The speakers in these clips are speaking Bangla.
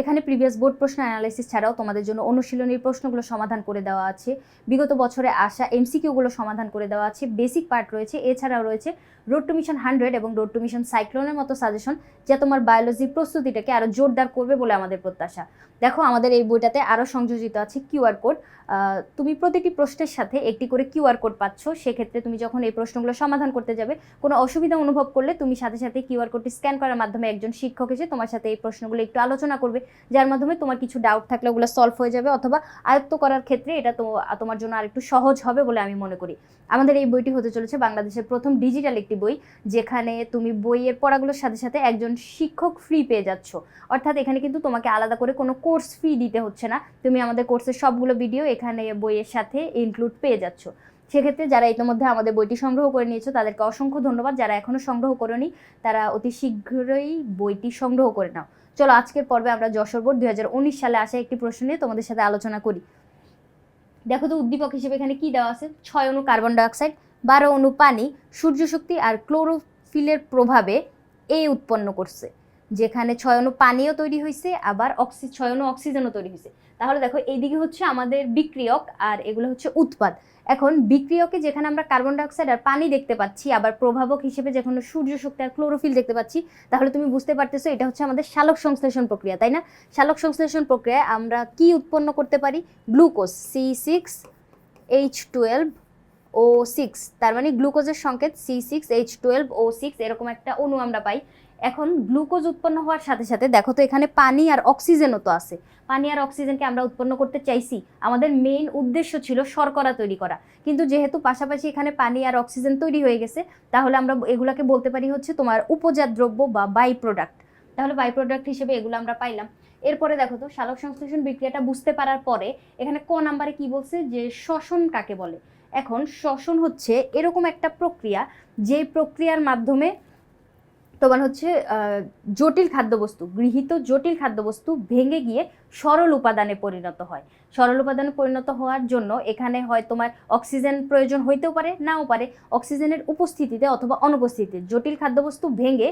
এখানে প্রিভিয়াস বোর্ড প্রশ্ন অ্যানালাইসিস ছাড়াও তোমাদের জন্য অনুশীলনীর প্রশ্নগুলো সমাধান করে দেওয়া আছে। বিগত বছরে আসা এমসিকিউগুলো সমাধান করে দেওয়া আছে। বেসিক পার্ট রয়েছে, এছাড়াও রয়েছে রোড টু মিশন হান্ড্রেড এবং রোড টু মিশন সাইক্লোনের মতো সাজেশন যা তোমার বায়োলজির প্রস্তুতিটাকে আরও জোরদার করবে বলে আমাদের প্রত্যাশা। দেখো, আমাদের এই বইটাতে আরও সংযোজিত আছে কিউআর কোড তুমি প্রতিটি প্রশ্নের সাথে একটি করে কিউআর কোড পাচ্ছ। সেক্ষেত্রে তুমি যখন এই প্রশ্নগুলো সমাধান করতে যাবে, কোনো অসুবিধা অনুভব করলে তুমি সাথে সাথে কিউআর কোডটি স্ক্যান করার মাধ্যমে একজন শিক্ষক এসে তোমার সাথে এই প্রশ্নগুলো একটু আলোচনা করবে। যার মাধ্যমে তোমার কিছু ডাউট থাকলে ওগুলো সলভ হয়ে যাবে অথবা আয়ত্ত করার ক্ষেত্রে এটা তো, তোমার জন্য আরেকটু সহজ হবে বলে আমি মনে করি। আমাদের এই বইটি হতে চলেছে বাংলাদেশের প্রথম ডিজিটাল একটি বই, যেখানে তুমি বইয়ের পড়াগুলোর সাথে সাথে একজন শিক্ষক ফ্রি পেয়ে যাচ্ছ। অর্থাৎ এখানে কিন্তু তোমাকে আলাদা করে কোনো কোর্স ফি দিতে হচ্ছে না। তুমি আমাদের কোর্সের সবগুলো ভিডিও এখানে বইয়ের সাথে ইনক্লুড পেয়ে যাচ্ছ। সেক্ষেত্রে যারা ইতিমধ্যে আমাদের বইটি সংগ্রহ করে নিয়েছো, তাদেরকে অসংখ্য ধন্যবাদ। যারা এখনও সংগ্রহ করেনি, তারা অতি শীঘ্রই বইটি সংগ্রহ করে নাও। চলো আজকের পর্বে আমরা যশোর বোর্ড দুই হাজার উনিশ সালে আসা একটি প্রশ্ন নিয়ে তোমাদের সাথে আলোচনা করি। দেখো তো উদ্দীপক হিসেবে এখানে কি দেওয়া আছে? ছয় অণু কার্বন ডাইঅক্সাইড, বারো অণু পানি সূর্যশক্তি আর ক্লোরোফিলের প্রভাবে এ উৎপন্ন করছে। যেখানে ছয় অণু পানিও তৈরি হয়েছে আবার অক্সি ছয় অণু অক্সিজেনও তৈরি হয়েছে তাহলে দেখো, এইদিকে হচ্ছে আমাদের বিক্রিয়ক আর এগুলো হচ্ছে উৎপাদ। এখন বিক্রিয়কে যেখানে আমরা কার্বন ডাইঅক্সাইড আর পানি দেখতে পাচ্ছি, আবার প্রভাবক হিসেবে যেখানে সূর্য শক্তি আর ক্লোরোফিল দেখতে পাচ্ছি, তাহলে তুমি বুঝতে পারতেছো এটা হচ্ছে আমাদের শালক সংশ্লেষণ প্রক্রিয়া, তাই না? শালক সংশ্লেষণ প্রক্রিয়ায় আমরা কি উৎপন্ন করতে পারি? Glucose C six H twelve O six তার মানে গ্লুকোজের সংকেত C six H twelve O six এরকম একটা অণু আমরা পাই। এখন গ্লুকোজ উৎপন্ন হওয়ার সাথে সাথে দেখো তো এখানে পানি আর অক্সিজেনও তো আছে। পানি আর অক্সিজেনকে আমরা উৎপন্ন করতে চাইছি। আমাদের মেইন উদ্দেশ্য ছিল শর্করা তৈরি করা। কিন্তু যেহেতু পাশাপাশি এখানে পানি আর অক্সিজেন তৈরি হয়ে গেছে, তাহলে আমরা এগুলাকে বলতে পারি হচ্ছে তোমার উপজাত দ্রব্য বা বাই প্রোডাক্ট তাহলে বাই প্রোডাক্ট হিসেবে এগুলো আমরা পাইলাম। এরপরে দেখো তো শালক সংশ্লেষণ বিক্রিয়াটা বুঝতে পারার পরে এখানে ক নাম্বারে কি বলছে? যে শ্বসন কাকে বলে? এখন শ্বসন হচ্ছে এরকম একটা প্রক্রিয়া যে প্রক্রিয়ার মাধ্যমে তোমার হচ্ছে জটিল খাদ্যবস্তু, গৃহীত জটিল খাদ্যবস্তু ভেঙে গিয়ে সরল উপাদানে পরিণত হয়। সরল উপাদানে পরিণত হওয়ার জন্য এখানে হয় তোমার অক্সিজেন প্রয়োজন হইতেও পারে, নাও পারে। অক্সিজেনের উপস্থিতিতে অথবা অনুপস্থিতিতে জটিল খাদ্যবস্তু ভেঙে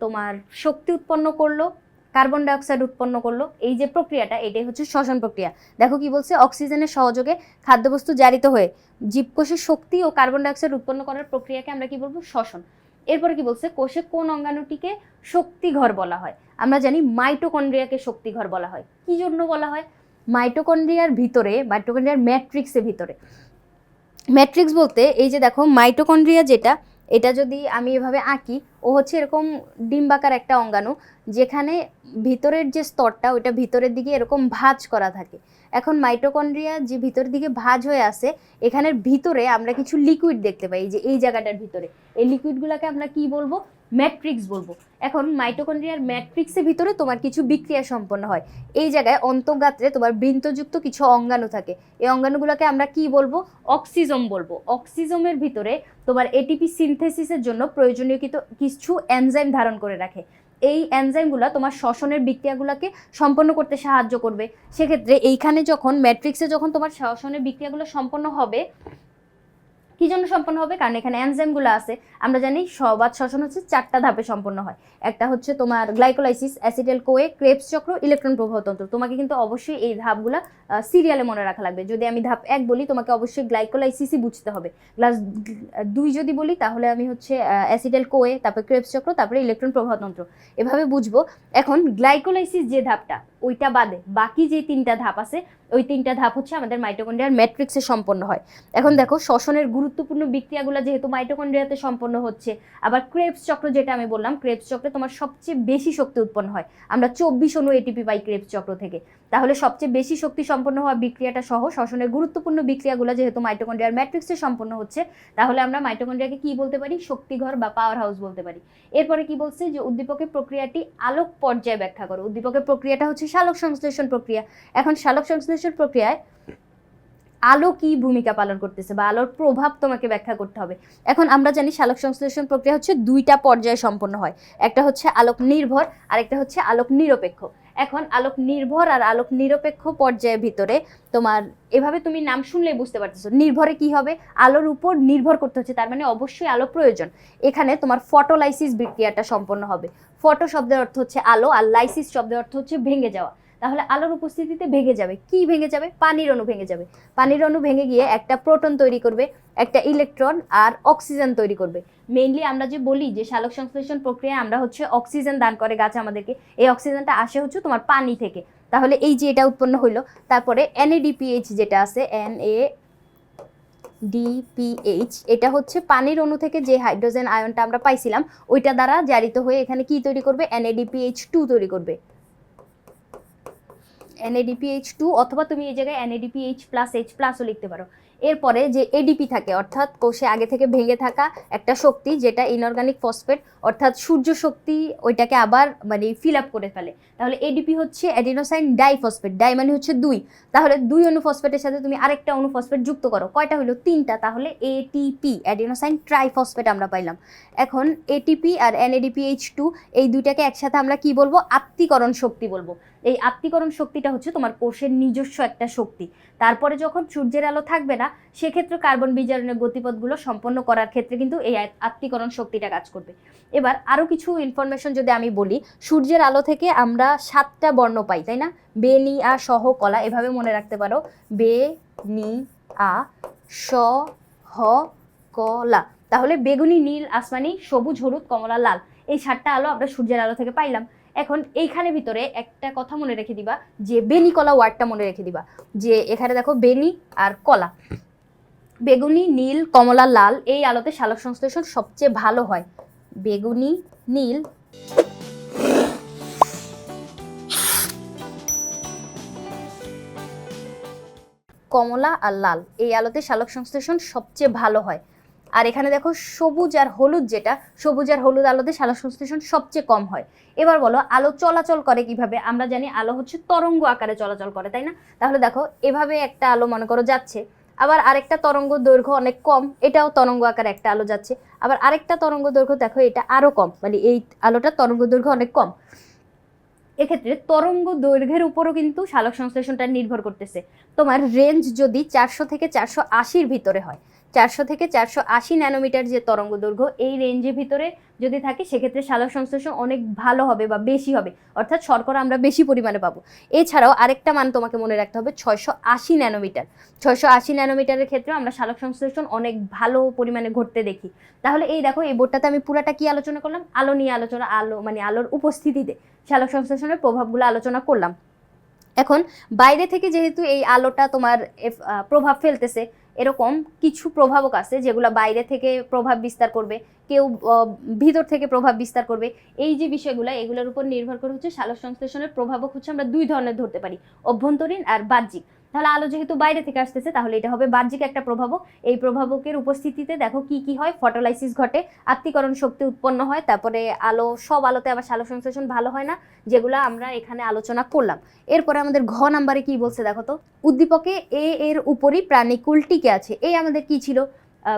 তোমার শক্তি উৎপন্ন করল, কার্বন ডাইঅক্সাইড উৎপন্ন করল, এই যে প্রক্রিয়াটা, এটাই হচ্ছে শ্বসন প্রক্রিয়া। দেখো কি বলছে, অক্সিজেনের সহযোগে খাদ্যবস্তু জারিত হয়ে জীবকোষের শক্তি ও কার্বন ডাইঅক্সাইড উৎপন্ন করার প্রক্রিয়াকে আমরা কি বলব? শ্বসন। এরপরে কি বলছে? কোষে কোন অঙ্গাণুটিকে শক্তিঘর বলা হয়? আমরা জানি মাইটোকন্ড্রিয়াকে শক্তিঘর বলা হয়। কি জন্য বলা হয়? মাইটোকন্ড্রিয়ার ভিতরে, মাইটোকন্ড্রিয়ার ম্যাট্রিক্সের ভিতরে। ম্যাট্রিক্স বলতে এই যে দেখো, মাইটোকন্ড্রিয়া যেটা, এটা যদি আমি এভাবে আঁকি, ও হচ্ছে এরকম ডিম্বাকার একটা অঙ্গাণু। যেখানে ভিতরের যে স্তরটা, ওইটা ভিতরের দিকে এরকম ভাঁজ করা থাকে। এখন মাইটোকন্ড্রিয়া যে ভিতরের দিকে ভাঁজ হয়ে আসে এখানের ভিতরে আমরা কিছু লিকুইড দেখতে পাই যে এই জায়গাটার ভিতরে। এই লিকুইডগুলোকে আমরা কি বলব? ম্যাট্রিক্স বলব। এখন মাইটোকন্ড্রিয়ার ম্যাট্রিক্সের ভিতরে তোমার কিছু বিক্রিয়া সম্পন্ন হয়। এই জায়গায় অন্তঃগাত্রে তোমার বৃন্তযুক্ত কিছু অঙ্গাণু থাকে। এই অঙ্গাণুগুলোকে আমরা কি বলব? অক্সিজম বলব। অক্সিজমের ভিতরে তোমার এটিপি সিনথেসিসের জন্য প্রয়োজনীয় কিছু এনজাইম ধারণ করে রাখে। এই এনজাইমগুলো তোমার শ্বসনের বিক্রিয়াগুলোকে সম্পন্ন করতে সাহায্য করবে। সেক্ষেত্রে এইখানে যখন ম্যাট্রিক্সে যখন তোমার শ্বসনের বিক্রিয়াগুলো সম্পন্ন হবে কি জন্য সম্পন্ন হবে? কারণ এখানে এনজাইমগুলো আছে। আমরা জানি সবাদ শ্বসন হচ্ছে চারটা ধাপে সম্পন্ন হয়। একটা হচ্ছে তোমার গ্লাইকোলাইসিস অ্যাসিডেল কোয়ে ক্রেপস চক্র ইলেকট্রন প্রবাহতন্ত্র তোমাকে কিন্তু অবশ্যই এই ধাপগুলো সিরিয়ালে মনে রাখা লাগবে। যদি আমি ধাপ এক বলি, তোমাকে অবশ্যই গ্লাইকোলাইসিসই বুঝতে হবে। ক্লাস দুই যদি বলি, তাহলে আমি হচ্ছে অ্যাসিডেল কোয়ে তারপরে ক্রেপস চক্র, তারপরে ইলেকট্রন প্রবাহতন্ত্র এভাবে বুঝব। এখন গ্লাইকোলাইসিস যে ধাপটা ওইটা বাদে, বাকি যে তিনটা ধাপ আছে, ওই তিনটা ধাপ হচ্ছে আমাদের মাইটোকন্ড্রিয়ার ম্যাট্রিক্সে সম্পন্ন হয়। এখন দেখো, শ্বসনের গুরুত্বপূর্ণ বিক্রিয়াগুলো যেহেতু মাইটোকন্ড্রিয়াতে সম্পন্ন হচ্ছে, আবার ক্রেপস চক্র যেটা আমি বললাম ক্রেপস চক্রে তোমার সবচেয়ে বেশি শক্তি উৎপন্ন হয়। আমরা চব্বিশ অনু এটিপি পাই ক্রেপস চক্র থেকে। তাহলে সবচেয়ে বেশি শক্তি সম্পন্ন হওয়া বিক্রিয়াটা সহ শ্বসনের গুরুত্বপূর্ণ বিক্রিয়াগুলো যেহেতু মাইটোকন্ড্রিয়ার ম্যাট্রিক্সে সম্পন্ন হচ্ছে, তাহলে আমরা মাইটোকন্ড্রিয়াকে কি বলতে পারি? শক্তিঘর বা পাওয়ার হাউস বলতে পারি। এরপরে কি বলছে যে উদ্দীপকের প্রক্রিয়াটি আলোক পর্যায়ে ব্যাখ্যা করো। উদ্দীপকের প্রক্রিয়াটা হচ্ছে শালক সংশ্লেষণ প্রক্রিয়া। এখন শালক সংশ্লেষণ প্রক্রিয়ায় আলো কি ভূমিকা পালন করতেছে বা আলোর প্রভাব তোমাকে ব্যাখ্যা করতে হবে। এখন আমরা জানি শালক সংশ্লেষণ প্রক্রিয়া হচ্ছে দুইটা পর্যায়ে সম্পন্ন হয়। একটা হচ্ছে আলোক নির্ভর আর একটা হচ্ছে আলোক নিরপেক্ষ। এখন আলোক নির্ভর আর আলোক নিরপেক্ষ পর্যায়ের ভিতরে তোমার, এভাবে তুমি নাম শুনলেই বুঝতে পারতেছো, নির্ভরে কি হবে? আলোর উপর নির্ভর করতে হচ্ছে, তার মানে অবশ্যই আলো প্রয়োজন। এখানে তোমার ফটোলাইসিস বিক্রিয়াটা সম্পন্ন হবে। ফটো শব্দের অর্থ হচ্ছে আলো, আর লাইসিস শব্দের অর্থ হচ্ছে ভেঙে যাওয়া। তাহলে আলোর উপস্থিতিতে ভেঙে যাবে। কি ভেঙে যাবে? পানির অণু ভেঙে যাবে। পানির অণু ভেঙে গিয়ে একটা প্রোটন তৈরি করবে, একটা ইলেকট্রন আর অক্সিজেন তৈরি করবে। মেইনলি আমরা যে বলি যে সালোক সংশ্লেষণ প্রক্রিয়ায় আমরা হচ্ছে অক্সিজেন দান করে গাছ আমাদেরকে। এই অক্সিজেনটা আসে হচ্ছে তোমার পানি থেকে। তাহলে এই যে এটা উৎপন্ন হইল, তারপরে এনএডিপিএইচ যেটা আছে এন এ ডিপিএইচ এটা হচ্ছে পানির অণু থেকে যে হাইড্রোজেন আয়নটা আমরা পাইছিলাম, ওইটা দ্বারা জারিত হয়ে এখানে কি তৈরি করবে? এনএডিপিএইচ টু তৈরি করবে। এনএডিপিএইচ টু অথবা তুমি এই জায়গায় এনএডিপিএইচ প্লাস এইচ প্লাসও লিখতে পারো। এরপরে যে এডিপি থাকে, অর্থাৎ কোষে আগে থেকে ভেঙে থাকা একটা শক্তি যেটা ইনঅর্গানিক ফসফেট অর্থাৎ সূর্য শক্তি ওইটাকে আবার মানে ফিল আপ করে ফেলে। তাহলে এডিপি হচ্ছে অ্যাডিনোসাইন ডাইফসফেট ডাই মানে হচ্ছে দুই। তাহলে দুই অনুফসফেটের সাথে তুমি আরেকটা অনুফসফেট যুক্ত করো। কয়টা হলো? তিনটা। তাহলে এটিপি অ্যাডিনোসাইন ট্রাইফসফেট আমরা পাইলাম। এখন এটিপি আর এনএডিপিএইচ টু এই দুইটাকে একসাথে আমরা কি বলব? আত্মীকরণ শক্তি বলব। এই আত্মীকরণ শক্তিটা হচ্ছে তোমার কোষের নিজস্ব একটা শক্তি। তারপরে যখন সূর্যের আলো থাকবে না সেক্ষেত্রে কার্বন বিজারণের গতিপথগুলো সম্পন্ন করার ক্ষেত্রে কিন্তু এই আত্মীকরণ শক্তিটা কাজ করবে। এবার আরও কিছু ইনফরমেশন যদি আমি বলি, সূর্যের আলো থেকে আমরা সাতটা বর্ণ পাই, তাই না? বে, নি, আ সহ কলা এভাবে মনে রাখতে পারো। বে, নি, আ, স, হ কলা তাহলে বেগুনি, নীল, আসমানি, সবুজ, হলুদ, কমলা, লাল, এই সাতটা আলো আমরা সূর্যের আলো থেকে পাইলাম। এখন এইখানে ভিতরে একটা কথা মনে রেখে দিবা, যে বেনি কলা ওয়ার্ডটা মনে রেখে দিবা। যে এখানে দেখো বেনি আর কলা। বেগুনি, নীল, কমলা, লাল, এই আলোতে সালোক সংশ্লেষণ সবচেয়ে ভালো হয়। বেগুনি, নীল। কমলা আর লাল, এই আলোতে সালোক সংশ্লেষণ সবচেয়ে ভালো হয়। আর এখানে দেখো সবুজ আর হলুদ যেটা, সবুজ আর হলুদ আলোতে সালোক সংশ্লেষণ সবচেয়ে কম হয়। এবার বলো, আলো চলাচল করে কীভাবে? আমরা জানি আলো হচ্ছে তরঙ্গ আকারে চলাচল করে, তাই না? তাহলে দেখো, এভাবে একটা আলো, মনে করো, যাচ্ছে। আবার আরেকটা তরঙ্গ দৈর্ঘ্য অনেক কম, এটাও তরঙ্গ আকারে একটা আলো যাচ্ছে। আবার আরেকটা তরঙ্গ দৈর্ঘ্য, দেখো, এটা আরও কম মানে এই আলোটা তরঙ্গ দৈর্ঘ্য অনেক কম। এক্ষেত্রে তরঙ্গ দৈর্ঘ্যের উপরও কিন্তু সালোক সংশ্লেষণটা নির্ভর করতেছে। তোমার রেঞ্জ যদি চারশো থেকে চারশো আশির ভিতরে হয় চারশো থেকে চারশো আশি ন্যানোমিটার যে তরঙ্গ দৈর্ঘ্য, এই রেঞ্জের ভিতরে যদি থাকে, সেক্ষেত্রে সালোক সংশ্লেষণ অনেক ভালো হবে বা বেশি হবে। অর্থাৎ শর্করা আমরা বেশি পরিমাণে পাবো। এছাড়াও আরেকটা মান তোমাকে মনে রাখতে হবে, ছয়শো আশি ন্যানোমিটার। ছয়শো আশি ন্যানোমিটারের ক্ষেত্রে আমরা সালোক সংশ্লেষণ অনেক ভালো পরিমাণে ঘটতে দেখি। তাহলে এই দেখো, এই বোর্ডটাতে আমি পুরাটা কি আলোচনা করলাম? আলো নিয়ে আলোচনা, আলো মানে আলোর উপস্থিতিতে সালোক সংশ্লেষণের প্রভাবগুলো আলোচনা করলাম। এখন বাইরে থেকে যেহেতু এই আলোটা তোমার প্রভাব ফেলতেছে এরকম কিছু প্রভাবক আছে যেগুলো বাইরে থেকে প্রভাব বিস্তার করবে, কেউ ভিতর থেকে প্রভাব বিস্তার করবে। এই যে বিষয়গুলো, এগুলোর উপর নির্ভর করে হচ্ছে সালোক সংশ্লেষণের প্রভাবক হচ্ছে আমরা দুই ধরনের ধরতে পারি, অভ্যন্তরীণ আর বাহ্যিক। তাহলে আলো যেহেতু বাইরে থেকে আসতেছে, তাহলে এটা হবে বাহ্যিক একটা প্রভাবক। এই প্রভাবকের উপস্থিতিতে দেখো কি কি হয়? ফটোলাইসিস ঘটে, আত্মীকরণ শক্তি উৎপন্ন হয়, তারপরে আলো, সব আলোতে আবার আলো সংশ্লেষণ ভালো হয় না, যেগুলো আমরা এখানে আলোচনা করলাম। এরপরে আমাদের ঘ নাম্বারে কি বলছে দেখো তো? উদ্দীপকে এ এর উপরই প্রাণীকুল টিকে আছে। এই আমাদের কি ছিল?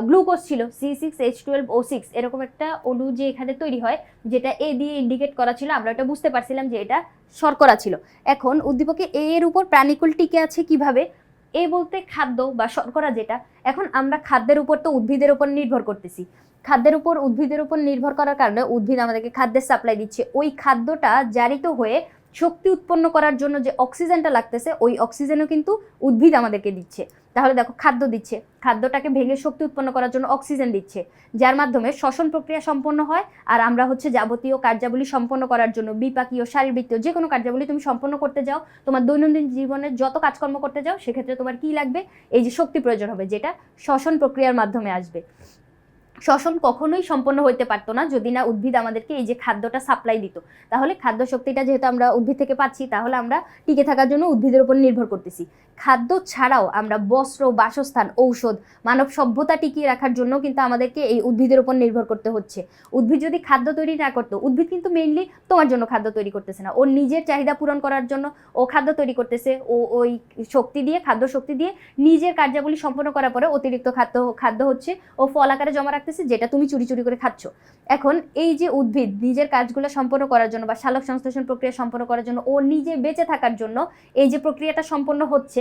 গ্লুকোজ ছিল C six H twelve O six এরকম একটা অণু যে এখানে তৈরি হয়, যেটা এ দিয়ে ইন্ডিকেট করা ছিল, আমরা এটা বুঝতে পারছিলাম যে এটা শর্করা ছিল। এখন উদ্দীপকে এ এর উপর প্রাণীকুল টিকে আছে কীভাবে? এ বলতে খাদ্য বা শর্করা যেটা, এখন আমরা খাদ্যের উপর তো উদ্ভিদের উপর নির্ভর করতেছি। খাদ্যের উপর, উদ্ভিদের উপর নির্ভর করার কারণে উদ্ভিদ আমাদেরকে খাদ্যের সাপ্লাই দিচ্ছে। ওই খাদ্যটা জারিত হয়ে শক্তি উৎপন্ন করার জন্য যে অক্সিজেনটা লাগতেছে, ওই অক্সিজেনও কিন্তু উদ্ভিদ আমাদেরকে দিচ্ছে। তাহলে দেখো, খাদ্য দিচ্ছে। খাদ্যটাকে ভেঙে শক্তি উৎপন্ন করার জন্য অক্সিজেন দিচ্ছে। যার মাধ্যমে শ্বসন প্রক্রিয়া সম্পন্ন হয়, আর আমরা হচ্ছে যাবতীয় কার্যাবলী সম্পন্ন করার জন্য বিপাকীয়, শারীরবৃত্তীয় যে কোনো কার্যাবলী তুমি সম্পন্ন করতে যাও, তোমার দৈনন্দিন জীবনে যত কাজকর্ম করতে যাও, সেক্ষেত্রে তোমার কি লাগবে? এই যে শক্তি প্রয়োজন হবে, যেটা শ্বসন প্রক্রিয়ার মাধ্যমে আসবে। শ্বসন কখনোই সম্পন্ন হইতে পারতো না যদি না উদ্ভিদ আমাদেরকে এই যে খাদ্যটা সাপ্লাই দিত। তাহলে খাদ্য শক্তিটা যেহেতু আমরা উদ্ভিদ থেকে পাচ্ছি, তাহলে আমরা টিকে থাকার জন্য উদ্ভিদের উপর নির্ভর করতেছি। খাদ্য ছাড়াও আমরা বস্ত্র, বাসস্থান, ঔষধ, মানব সভ্যতা টিকিয়ে রাখার জন্য কিন্তু আমাদেরকে এই উদ্ভিদের উপর নির্ভর করতে হচ্ছে। উদ্ভিদ যদি খাদ্য তৈরি না করতো, উদ্ভিদ কিন্তু মেইনলি তোমার জন্য খাদ্য তৈরি করতেছে না। ওর নিজের চাহিদা পূরণ করার জন্য ও খাদ্য তৈরি করতেছে। ও ওই শক্তি দিয়ে, খাদ্য শক্তি দিয়ে নিজের কার্যাবলী সম্পন্ন করার পরে অতিরিক্ত খাদ্য খাদ্য হচ্ছে ও ফল আকারে জমা রাখতেছে, যেটা তুমি চুরি চুরি করে খাচ্ছ। এখন এই যে উদ্ভিদ নিজের কাজগুলো সম্পন্ন করার জন্য বা শালক সংশ্লেষণ প্রক্রিয়া সম্পন্ন করার জন্য ও নিজে বেঁচে থাকার জন্য এই যে প্রক্রিয়াটা সম্পন্ন হচ্ছে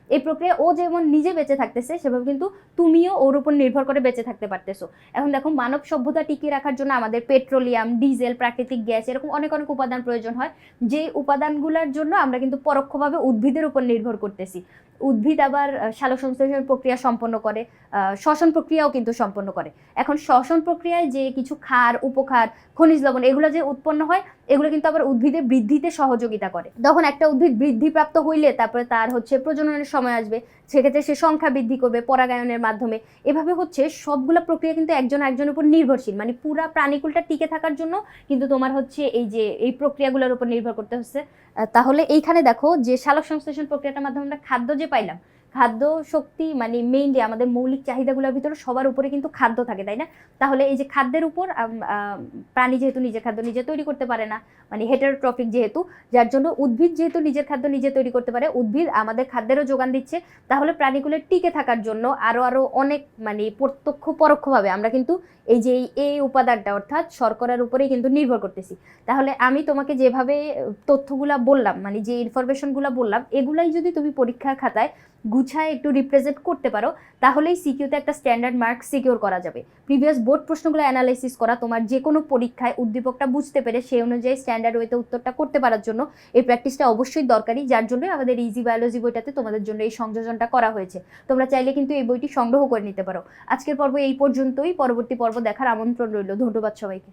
এই প্রক্রিয়া ও যেমন নিজে বেঁচে থাকতেছে সেভাবে কিন্তু তুমিও ওর উপর নির্ভর করে বেঁচে থাকতে পারতেছো। এখন দেখো মানব সভ্যতা টিকিয়ে রাখার জন্য আমাদের পেট্রোলিয়াম ডিজেল প্রাকৃতিক গ্যাস এরকম অনেক অনেক উপাদান প্রয়োজন হয়। যে উপাদানগুলোর জন্য আমরা কিন্তু পরোক্ষভাবে উদ্ভিদের উপর নির্ভর করতেছি। উদ্ভিদ আবার আহ, সংশ্লেষণ প্রক্রিয়া সম্পন্ন করে শ্বসন প্রক্রিয়াও কিন্তু সম্পন্ন করে। এখন শ্বসন প্রক্রিয়ায় যে কিছু ক্ষার উপক্ষার খনিজ লবণ এগুলো যে উৎপন্ন হয় এগুলো কিন্তু আবার উদ্ভিদের বৃদ্ধিতে সহযোগিতা করে। তখন একটা উদ্ভিদ বৃদ্ধিপ্রাপ্ত হইলে তারপরে তার হচ্ছে প্রজননের সময় আসবে। সেক্ষেত্রে সে সংখ্যা বৃদ্ধি করবে পরাগায়নের মাধ্যমে। এভাবে হচ্ছে সবগুলো প্রক্রিয়া কিন্তু একজন একজনের উপর নির্ভরশীল। মানে পুরা প্রাণীকুলটা টিকে থাকার জন্য কিন্তু তোমার হচ্ছে এই যে, এই প্রক্রিয়াগুলোর উপর নির্ভর করতে হচ্ছে। তাহলে এইখানে দেখো যে সালোক সংশ্লেষণ প্রক্রিয়াটার মাধ্যমে আমরা খাদ্য যে পাইলাম খাদ্য শক্তি মানে মেইনলি আমাদের মৌলিক চাহিদাগুলোর ভিতরে সবার উপরে কিন্তু খাদ্য থাকে, তাই না? তাহলে এই যে খাদ্যের উপর প্রাণী যেহেতু নিজের খাদ্য নিজে তৈরি করতে পারে না মানে হেটারোট্রফিক যেহেতু, যার জন্য উদ্ভিদ যেহেতু নিজের খাদ্য নিজে তৈরি করতে পারে, উদ্ভিদ আমাদের খাদ্যেরও যোগান দিচ্ছে, তাহলে প্রাণীগুলো টিকে থাকার জন্য আরও আরও অনেক মানে প্রত্যক্ষ পরোক্ষভাবে আমরা কিন্তু এই যে এই উপাদানটা, অর্থাৎ শর্করার উপরেই কিন্তু নির্ভর করতেছি। তাহলে আমি তোমাকে যেভাবে, তথ্যগুলা বললাম মানে যে ইনফরমেশনগুলো বললাম, এগুলাই যদি তুমি পরীক্ষার খাতায় গুছায় একটু রিপ্রেজেন্ট করতে পারো, তাহলেই সিকিউতে একটা স্ট্যান্ডার্ড মার্ক সিকিউর করা যাবে। প্রিভিয়াস বোর্ড প্রশ্নগুলো অ্যানালাইসিস করা, তোমার যে কোনো পরীক্ষায় উদ্দীপকটা বুঝতে পেরে সেই অনুযায়ী স্ট্যান্ডার্ড ওয়েতে উত্তরটা করতে পারার জন্য এই প্র্যাকটিসটা অবশ্যই দরকারি, যার জন্য আমাদের ইজি বায়োলজি বইটাতে তোমাদের জন্য এই সংযোজনটা করা হয়েছে। তোমরা চাইলে কিন্তু এই বইটি সংগ্রহ করে নিতে পারো। আজকের পর্ব এই পর্যন্তই, পরবর্তী পর্ব দেখার আমন্ত্রণ রইল। ধন্যবাদ সবাইকে।